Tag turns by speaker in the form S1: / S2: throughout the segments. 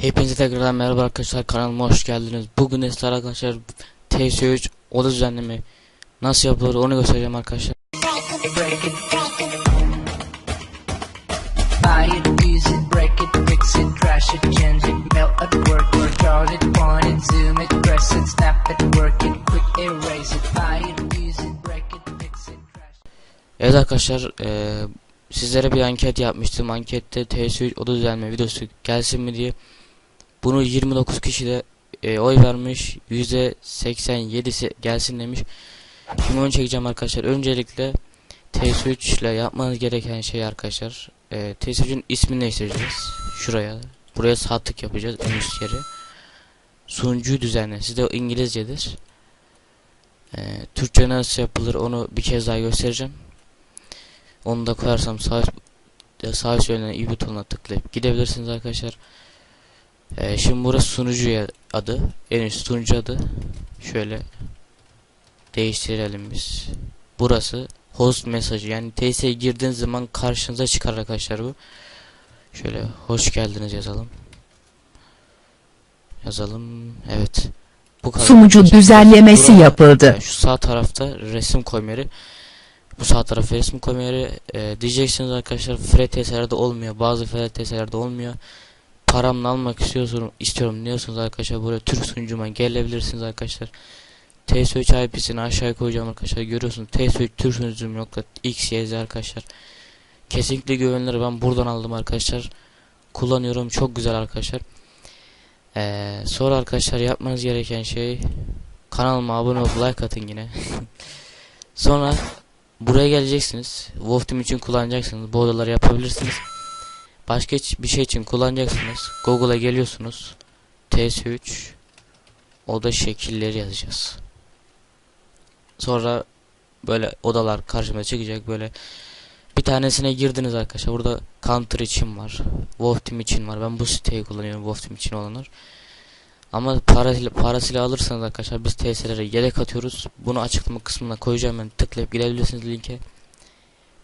S1: Hepinize tekrardan merhaba arkadaşlar kanalıma hoş geldiniz. Bugün ise arkadaşlar TS3 oda düzenleme nasıl yapılır onu göstereceğim arkadaşlar. Evet arkadaşlar eee, sizlere bir anket yapmıştım. Ankette TS3 oda düzenleme videosu gelsin mi diye. Bunu 29 kişi de eee, oy vermiş. %87'si gelsin demiş. Şimdi onu çekeceğim arkadaşlar. Öncelikle TS3 ile yapmanız gereken şey arkadaşlar. Eee TS3'ün ismini değiştireceğiz. Şuraya. Buraya sağ tık yapacağız en üst yere. Sunucuyu düzenle. Sizde İngilizcedir. Eee Türkçe nasıl yapılır onu bir kez daha göstereceğim. Onu da koyarsam sağ e, sağ üst yönden i butonuna tıklayıp gidebilirsiniz arkadaşlar. Ee, şimdi burası sunucu adı. En üst sunucu adı. Şöyle değiştirelim biz. Burası host mesajı. Yani TS'ye girdiğiniz zaman karşınıza çıkar arkadaşlar bu. Şöyle hoş geldiniz yazalım. Yazalım. Evet. Bu kadar.
S2: Sunucu düzenlemesi
S1: Burada-
S2: yapıldı.
S1: yani şu sağ tarafta resim koyma yeri. Bu sağ tarafa resim koyma yeri. E, diyeceksiniz arkadaşlar FRTS'lerde olmuyor. Bazı FRTS'lerde olmuyor. Paramla almak istiyorsun, istiyorum diyorsunuz arkadaşlar. Buraya Türk sunucuma gelebilirsiniz arkadaşlar. TS3 IP'sini aşağıya koyacağım arkadaşlar. Görüyorsunuz TS3 Türk sunucum nokta X, Y, Z arkadaşlar. Kesinlikle güvenilir. Ben buradan aldım arkadaşlar. Kullanıyorum. Çok güzel arkadaşlar. Ee, sonra arkadaşlar yapmanız gereken şey kanalıma abone olup like atın yine. Sonra buraya geleceksiniz. Wolf Team için kullanacaksınız. Bu odaları yapabilirsiniz. Başka bir şey için kullanacaksınız. Google'a geliyorsunuz. TS3 oda şekilleri yazacağız. Sonra böyle odalar karşıma çıkacak böyle bir tanesine girdiniz arkadaşlar. Burada Counter için var. Wolf Team için var. Ben bu siteyi kullanıyorum Wolf Team için olanlar. Ama parasıyla, parasıyla alırsanız arkadaşlar biz TS'lere yedek atıyoruz. Bunu açıklama kısmına koyacağım ben tıklayıp gidebilirsiniz linke.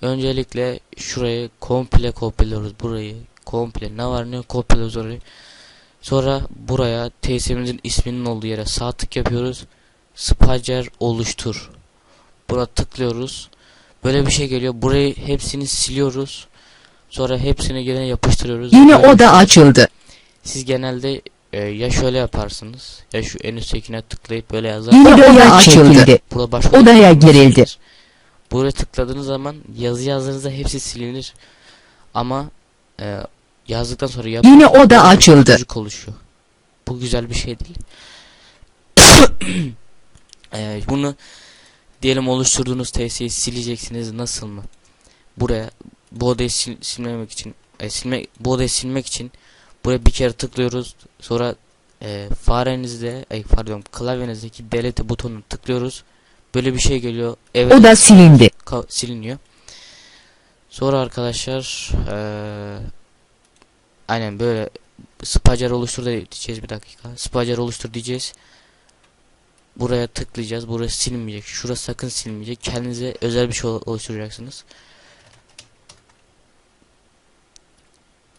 S1: Öncelikle şurayı komple kopyalıyoruz burayı. Komple ne var ne yok kopyalıyoruz orayı. Sonra buraya TS'imizin isminin olduğu yere sağ tık yapıyoruz. Spacer oluştur. Buna tıklıyoruz. Böyle bir şey geliyor. Burayı hepsini siliyoruz. Sonra hepsini gene yapıştırıyoruz.
S2: Yine oda
S1: şey.
S2: açıldı.
S1: Siz genelde e, ya şöyle yaparsınız ya şu en üsttekine tıklayıp böyle yazar.
S2: Yine oda açıldı.
S1: Burada başka
S2: Odaya
S1: şey
S2: girildi.
S1: var. Buraya tıkladığınız zaman yazı yazdığınızda hepsi silinir. Ama e, yazdıktan sonra yap
S2: Yine oda
S1: bir
S2: açıldı.
S1: çocuk oluşuyor. Bu güzel bir şey değil. E, bunu diyelim oluşturduğunuz TS'yi sileceksiniz nasıl mı? Buraya bu odayı sil, silmemek için e, silme, bu odayı silmek için buraya bir kere tıklıyoruz. Sonra e, farenizde ay pardon klavyenizdeki delete butonunu tıklıyoruz. Böyle bir şey geliyor. Evet
S2: Oda silindi.
S1: ka- siliniyor. Sonra arkadaşlar eee aynen böyle spacer oluştur da diyeceğiz bir dakika. Spacer oluştur diyeceğiz. Buraya tıklayacağız. Burası silinmeyecek. Şurası sakın silinmeyecek. Kendinize özel bir şey ol- oluşturacaksınız.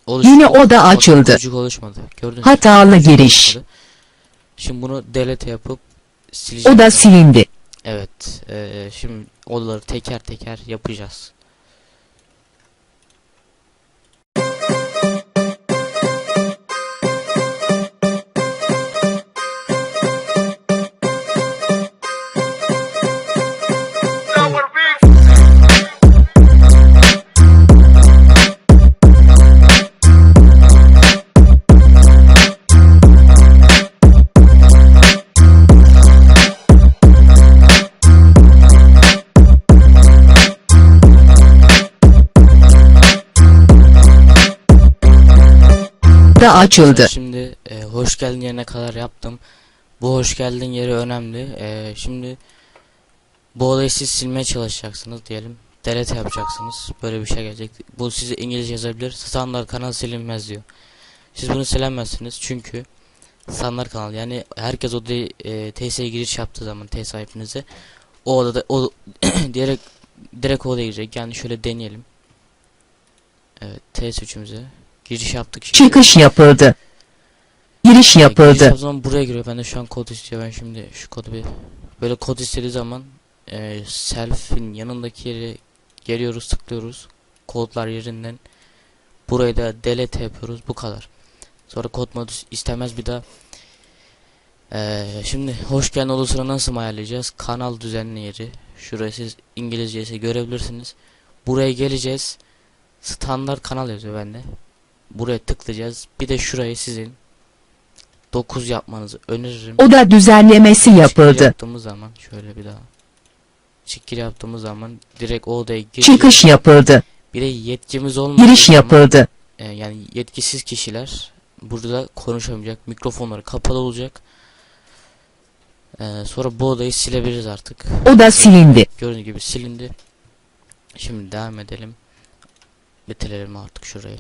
S1: Oluş-
S2: Yine oda
S1: Bakın
S2: açıldı.
S1: Çocuk oluşmadı. Gördünüz?
S2: Hatalı giriş.
S1: oluşmadı. Şimdi bunu delete yapıp sileceğiz.
S2: Oda silindi.
S1: Evet, eee, şimdi odaları teker teker yapacağız.
S2: Oda açıldı.
S1: Şimdi eee, hoş geldin yerine kadar yaptım. Bu hoş geldin yeri önemli. Eee, şimdi bu olayı siz silmeye çalışacaksınız diyelim. Delete yapacaksınız. Böyle bir şey gelecek. Bu size İngilizce yazabilir. Standart kanal silinmez diyor. Siz bunu silemezsiniz çünkü standart kanal yani herkes odayı e, TS'ye giriş yaptığı zaman TS sahibinize o odada o direkt direkt odaya girecek. Yani şöyle deneyelim. Evet TS3'ümüze giriş yaptık şimdi.
S2: Çıkış yapıldı. Giriş
S1: Giriş
S2: yapıldı.
S1: yaptığım zaman buraya giriyor. Ben de şu an kod istiyor. Ben şimdi şu kodu bir böyle kod istediği zaman e, self'in yanındaki yere geliyoruz, tıklıyoruz. Kodlar yerinden burayı da delete yapıyoruz. Bu kadar. Sonra kod modu istemez bir daha. E, şimdi hoş geldin olasılığı nasıl ayarlayacağız? Kanal düzenli yeri. Şurayı siz İngilizce ise görebilirsiniz. Buraya geleceğiz. Standart kanal yazıyor bende. Buraya tıklayacağız. Bir de şurayı sizin 9 yapmanızı öneririm.
S2: Oda düzenlemesi
S1: Çıkgir
S2: yapıldı.
S1: yaptığımız zaman şöyle bir daha. Çıkgir yaptığımız zaman direkt o odaya giriyor.
S2: Çıkış yapıldı.
S1: Bir de yetkimiz olmadığı
S2: Giriş
S1: zaman,
S2: yapıldı.
S1: e, yani yetkisiz kişiler burada konuşamayacak. Mikrofonları kapalı olacak. E, sonra bu odayı silebiliriz artık.
S2: Oda silindi.
S1: Gördüğünüz gibi silindi. Şimdi devam edelim. Bitirelim artık şurayı.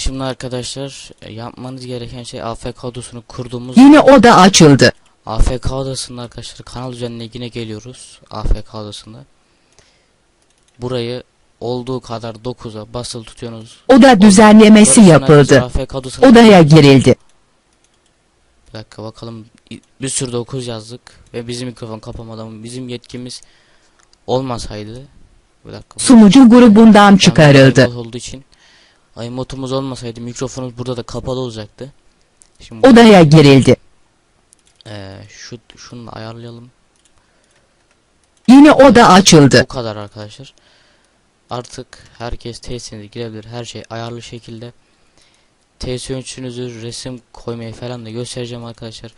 S1: Şimdi arkadaşlar e, yapmanız gereken şey AFK odasını kurduğumuz
S2: Yeni oda açıldı.
S1: AFK odasında arkadaşlar kanal üzerine yine geliyoruz AFK odasında. Burayı olduğu kadar 9'a basılı tutuyorsunuz.
S2: Oda düzenlemesi yapıldı. Odaya girildi.
S1: bir dakika bakalım bir sürü 9 yazdık ve bizim mikrofon kapamadan bizim yetkimiz olmasaydı bir dakika
S2: Sunucu grubundan çıkarıldı.
S1: olduğu için iMotumuz olmasaydı mikrofonumuz burada da kapalı olacaktı. Şimdi
S2: Odaya girildi.
S1: Ee, şu şunu da ayarlayalım.
S2: Yeni oda açıldı.
S1: Bu kadar arkadaşlar. Artık herkes tesisine girebilir. Her şey ayarlı şekilde. Tesis ölçünüzü resim koymayı falan da göstereceğim arkadaşlar.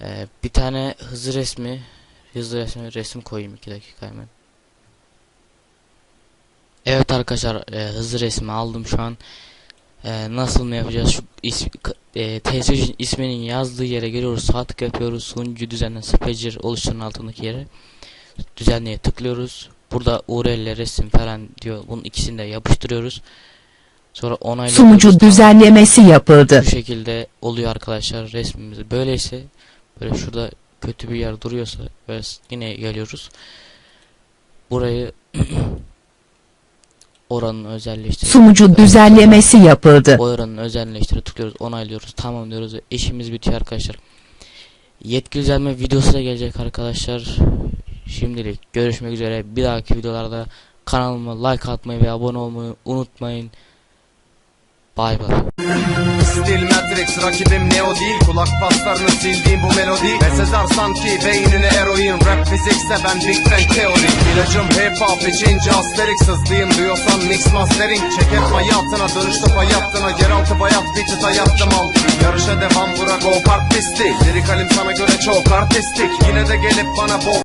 S1: Ee, bir tane hızlı resmi hızlı resmi resim koyayım 2 dakika hemen. Evet arkadaşlar e, hızlı resmi aldım şu an. E, nasıl mı yapacağız? Şu is, e, isminin yazdığı yere geliyoruz. Sağ tık yapıyoruz. Sunucu düzenle spacer oluşturun altındaki yere. Düzenleye tıklıyoruz. Burada URL resim falan diyor. Bunun ikisini de yapıştırıyoruz. Sonra onaylıyoruz.
S2: Sunucu düzenlemesi yapıldı.
S1: Bu şekilde oluyor arkadaşlar resmimiz. Böyleyse böyle şurada kötü bir yer duruyorsa böyle yine geliyoruz. Burayı oranın özelleştir.
S2: Sunucu düzenlemesi yapıldı.
S1: Oranın özelleştire tıklıyoruz, onaylıyoruz, tamam diyoruz ve işimiz bitiyor arkadaşlar. Yetki düzenleme videosu da gelecek arkadaşlar. Şimdilik görüşmek üzere. Bir dahaki videolarda kanalıma like atmayı ve abone olmayı unutmayın. Bay bay.
S3: Stil Matrix rakibim Neo değil. Kulak paslarını sildiğim bu melodi. Ve Sezar sanki beynine eroin. Rap fizikse ben Big Bang teori İlacım hip hop içince Asterix hızlıyım diyorsan mix mastering. Çeker hayatına dönüştü hayattına Yeraltı bayat bir çıta yattım al. Yarışa devam bura go kart pisti. Lirikalim sana göre çok artistik. Yine de gelip bana bok